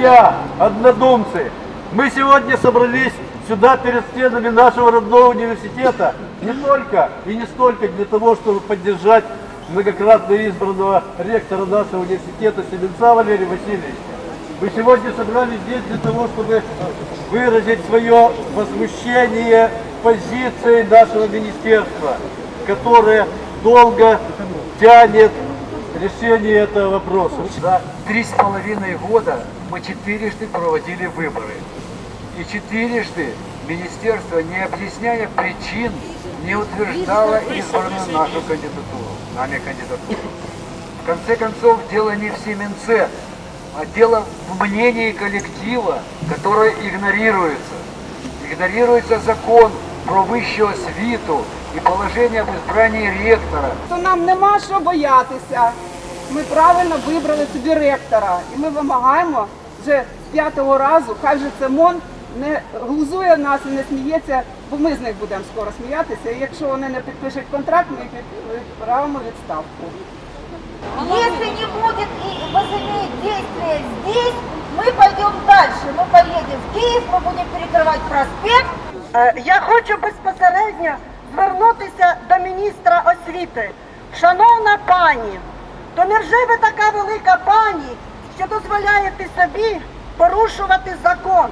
друзья, однодумцы, мы сегодня собрались сюда перед стенами нашего родного университета не только и не столько для того, чтобы поддержать многократно избранного ректора нашего университета Семенца Валерия Васильевича. Мы сегодня собрались здесь для того, чтобы выразить свое возмущение позицией нашего министерства, которое долго тянет решение этого вопроса. Три с половиной года мы четырежды проводили выборы. И четырежды министерство, не объясняя причин, не утверждало избранную нашу кандидатуру, нами кандидатуру. В конце концов, дело не в Семенце, а дело в мнении коллектива, которое игнорируется. Игнорируется закон про вищу освіту і положення об избрании ректора. то нам нема що боятися. Ми правильно вибрали собі ректора. І ми вимагаємо вже з п'ятого разу, хай же це МОН не глузує нас і не сміється, бо ми з них будемо скоро сміятися. І якщо вони не підпишуть контракт, ми їх відправимо у відставку. Если не будет и возымеет действие здесь, мы пойдем дальше. Мы поедем в Киев, мы будем перекрывать проспект. Е, Я хочу безпосередньо звернутися до міністра освіти. Шановна пані, то невже ви така велика пані, що дозволяєте собі порушувати закон?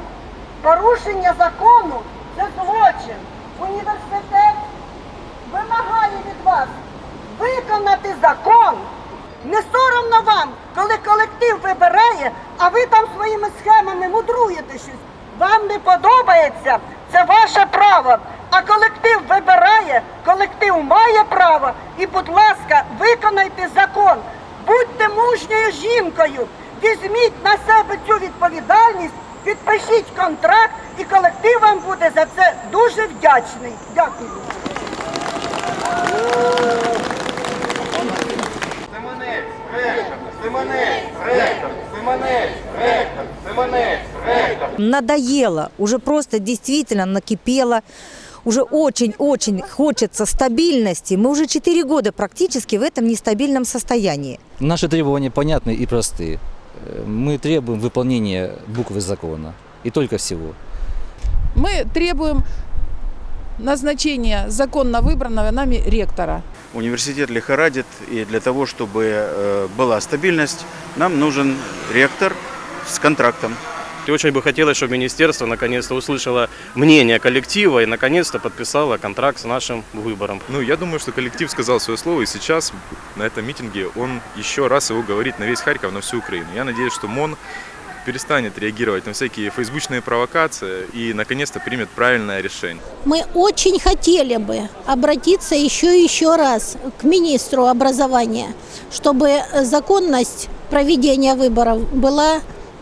Порушення закону це злочин. Університет вимагає від вас виконати закон. Не соромно вам, коли колектив вибирає, а ви там своїми схемами мудруєте щось. Вам не подобається, це ваше право. А колектив вибирає, колектив має право. І, будь ласка, виконайте закон. Будьте мужньою жінкою. Візьміть на себе цю відповідальність, підпишіть контракт, і колектив вам буде за це дуже вдячний. Дякую. Симонець, ректор, Симонець, ректор, Симонець, ректор, Симонець, ректор. надоело, уже просто действительно накипело, уже очень-очень хочется стабильности. Мы уже 4 года практически в этом нестабильном состоянии. Наши требования понятны и простые. Мы требуем выполнения буквы закона. И только всего. Мы требуем назначения законно выбранного нами ректора. Университет лихорадит, и для того, чтобы э, была стабильность, нам нужен ректор с контрактом. И очень бы хотелось, чтобы министерство наконец-то услышало мнение коллектива и наконец-то подписало контракт с нашим выбором. Ну, я думаю, что коллектив сказал свое слово, и сейчас на этом митинге он еще раз его говорит на весь Харьков, на всю Украину. Я надеюсь, что МОН перестанет реагировать на всякие фейсбучные провокации и наконец-то примет правильное решение. Мы очень хотели бы обратиться еще и еще раз к министру образования, чтобы законность проведения выборов была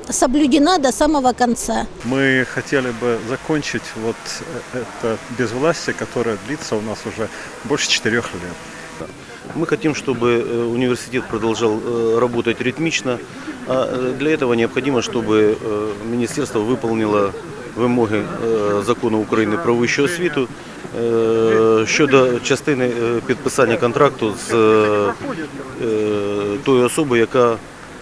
соблюдена до самого конца. Мы хотели бы закончить вот это безвластие, которое длится у нас уже больше четырех лет. Мы хотим, чтобы э, университет продолжал э, работать ритмично. А э, для этого необходимо, чтобы министерство выполнило вимоги закону України про вищу освіту е, щодо частини е, підписання контракту з е, тою особою, яка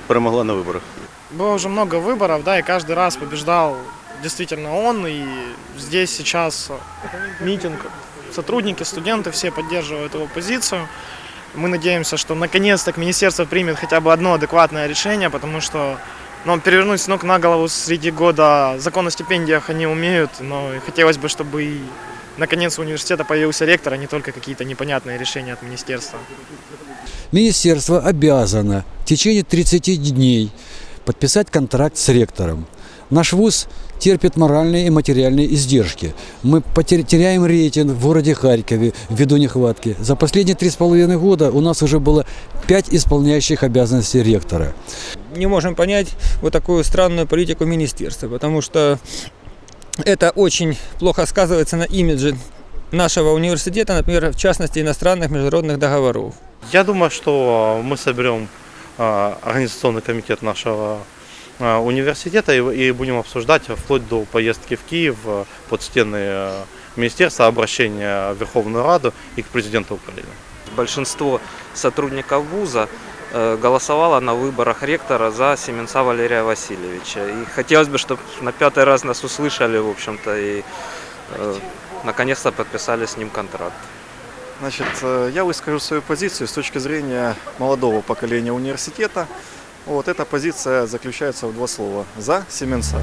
перемогла на виборах. Было уже много выборов, да, и каждый раз побеждал действительно он. И здесь сейчас митинг, сотрудники, студенты все поддерживают его позицию. Мы надеемся, что наконец-то министерство примет хотя бы одно адекватное решение, потому что ну, перевернуть с ног на голову среди года закон о стипендиях они умеют, но хотелось бы, чтобы и наконец у университета появился ректор, а не только какие-то непонятные решения от министерства. Министерство обязано в течение 30 дней подписать контракт с ректором. Наш вуз терпит моральные и материальные издержки. Мы потер- теряем рейтинг в городе Харькове ввиду нехватки. За последние три с половиной года у нас уже было пять исполняющих обязанности ректора. не можем понять вот такую странную политику министерства, потому что это очень плохо сказывается на имидже нашего университета, например, в частности, иностранных международных договоров. Я думаю, что мы соберем а, организационный комитет нашего а, университета и, будем обсуждать вплоть до поездки в Киев под стены министерства, обращения в Верховную Раду и к президенту Украины. Большинство сотрудников вуза э, голосовала на выборах ректора за Семенца Валерия Васильевича. И хотелось бы, чтобы на пятый раз нас услышали, в общем-то, и э, наконец-то подписали с ним контракт. Значит, э, я выскажу свою позицию с точки зрения молодого поколения университета. Вот эта позиция заключается в два слова. За Семенца.